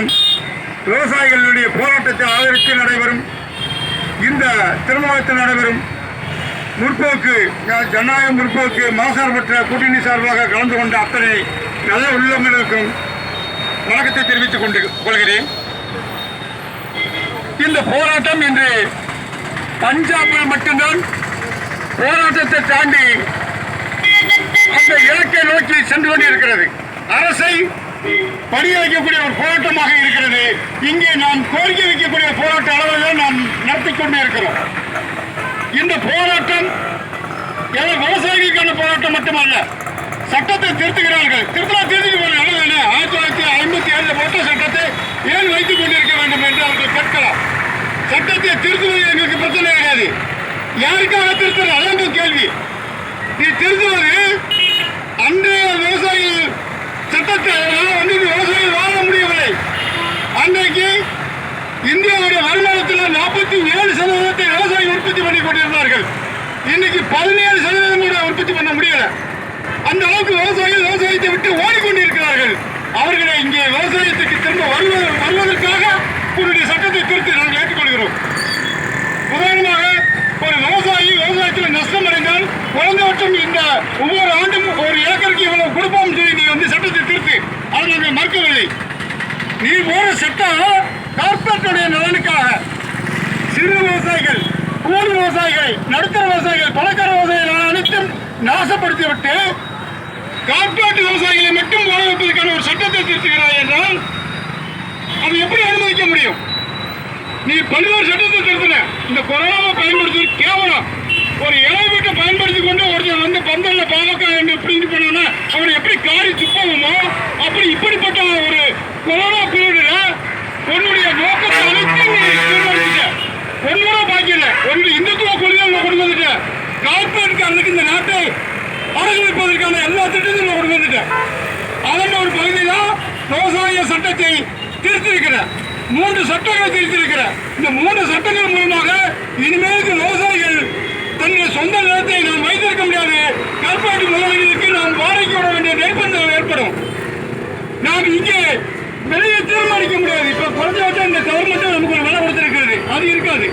நடைபெறும். விவசாயிகளுடைய போராட்டத்தை ஆதரித்து நடைபெறும். இந்த திருமணத்தில் நடைபெறும். முற்போக்கு ஜனநாயக முற்போக்கு மாசார்பற்ற கூட்டணி சார்பாக கலந்து கொண்ட அத்தனை நல்ல உள்ளங்களுக்கும் வணக்கத்தை தெரிவித்துக் கொண்டு கொள்கிறேன். இந்த போராட்டம் இன்று பஞ்சாபில் மட்டும்தான் போராட்டத்தை தாண்டி அந்த இலக்கை நோக்கி சென்று கொண்டிருக்கிறது. அரசை படிய வைக்கக்கூடிய ஒரு போராட்டமாக இருக்கிறது. இங்கே நாம் கோரிக்கை வைக்கக்கூடிய போராட்ட அளவில் நாம் நடத்தி கொண்டே இருக்கிறோம். இந்த போராட்டம் ஏதோ விவசாயிகளுக்கான போராட்டம் மட்டுமல்ல சட்டத்தை திருத்துகிறார்கள். திருத்தலா திருத்திட்டு போற அளவு என்ன? ஆயிரத்தி தொள்ளாயிரத்தி ஐம்பத்தி ஏழு போட்ட சட்டத்தை ஏன் வைத்துக் கொண்டிருக்க வேண்டும் என்று அவர்கள் கேட்கலாம். சட்டத்தை திருத்துவது எங்களுக்கு பிரச்சனை கிடையாது. யாருக்காக திருத்துறது? அதான் கேள்வி. நீ திருத்துவது அன்றைய சட்டத்தை அதனால வந்து இந்த விவசாயிகள் வாழ முடியவில்லை. அன்றைக்கு இந்தியாவுடைய வருமானத்தில் நாற்பத்தி ஏழு சதவீதத்தை விவசாயிகள் உற்பத்தி பண்ணி கொண்டிருந்தார்கள். இன்னைக்கு பதினேழு சதவீதம் கூட உற்பத்தி பண்ண முடியல. அந்த அளவுக்கு விவசாயிகள் விவசாயத்தை விட்டு ஓடிக்கொண்டிருக்கிறார்கள். அவர்களை இங்கே விவசாயத்துக்கு திரும்ப வருவது வருவதற்காக உங்களுடைய சட்டத்தை திருத்தி நாங்கள் ஏற்றுக்கொள்கிறோம். உதாரணமாக ஒரு விவசாயி விவசாயத்தில் நஷ்டம் அடைந்தால் குறைந்தபட்சம் இந்த ஒவ்வொரு ஆண்டும் ஒரு ஏக்கருக்கு இவ்வளவு கொடுப்போம் சொல்லி நீ வந்து சட்டத்தை திருத்து அதை நாங்கள் மறுக்கவில்லை நீ போற சட்டம் கார்பரேட்டுடைய நலனுக்காக. சிறு விவசாயிகள் கூலி விவசாயிகளை நடுத்தர விவசாயிகள் பணக்கார விவசாயிகள் அனைத்தும் நாசப்படுத்திவிட்டு கார்பரேட் விவசாயிகளை மட்டும் வாழ வைப்பதற்கான ஒரு சட்டத்தை திருத்துகிறாய் என்றால் அது எப்படி அனுமதிக்க முடியும்? நீ பல்வேறு சட்டத்தை திருத்தின. இந்த கொரோனாவை பயன்படுத்துவது கேவலம். ஒரு இலை வீட்டை பயன்படுத்தி கொண்டு ஒருத்தர் வந்து பந்தல்ல பாவக்கா என்று பிடிந்து பண்ணா அவனை எப்படி காரி துப்பவுமோ உன்னுடைய நோக்கத்தை அனைத்தும் நீ தீர்மானிச்சிட்ட ஒன்னோட பாக்கி இல்லை. ஒன்று இந்துத்துவ கொள்கைகளை கொண்டு வந்துட்ட. கார்பரேட்காரனுக்கு இந்த நாட்டை அரசமைப்பதற்கான எல்லா திட்டத்தையும் கொண்டு வந்துட்ட. அதன் ஒரு பகுதி தான் விவசாய சட்டத்தை திருத்திருக்கிற. மூன்று சட்டங்களை திருத்திருக்கிற. இந்த மூன்று சட்டங்கள் மூலமாக இனிமேல் விவசாயிகள் தன்னுடைய சொந்த நிலத்தை நாம் வைத்திருக்க முடியாது கார்பரேட் முதலீடுகளுக்கு நாம் வாடகைக்கு விட வேண்டிய நிர்பந்தம் ஏற்படும் நாம் இங்கே விலையை தீர்மானிக்க முடியாது வந்து இந்த கவர்மெண்ட் நமக்கு ஒரு விலை கொடுத்துருக்கிறது. அது இருக்காது.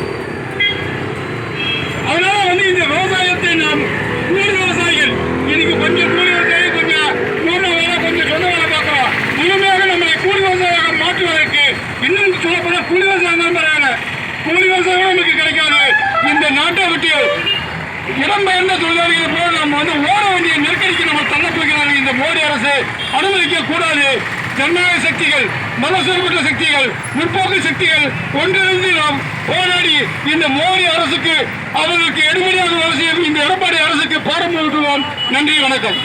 அதனால வந்து இந்த விவசாயத்தை நாம் கூலி விவசாயிகள். இன்னைக்கு கொஞ்சம் கூலி விவசாயி கொஞ்சம் நூறு வேலை கொஞ்சம் சொந்த வேலை பார்க்கலாம். முழுமையாக நம்மளை கூலி விவசாயியாக மாற்றுவதற்கு இன்னும் சொல்ல கூலி விவசாயம் தான் பரவாயில்ல கூலி விவசாயம் நமக்கு கிடைக்காது. இந்த நாட்டை விட்டு இடம்பெயர்ந்த தொழிலாளிகளை போல நம்ம வந்து ஓட வேண்டிய நெருக்கடிக்கு நம்ம தள்ளப்போகிறார்கள் இந்த மோடி அரசு அனுமதிக்க கூடாது. ஜனநாயக சக்திகள் மனசுறுப்பட்ட சக்திகள் முற்போக்கு சக்திகள் ஒன்றிணைந்து நாம் போராடி இந்த மோடி அரசுக்கு அவர்களுக்கு எடுபடியாக அவசியம் இந்த எடப்பாடி அரசுக்கு பாடம் நன்றி வணக்கம்.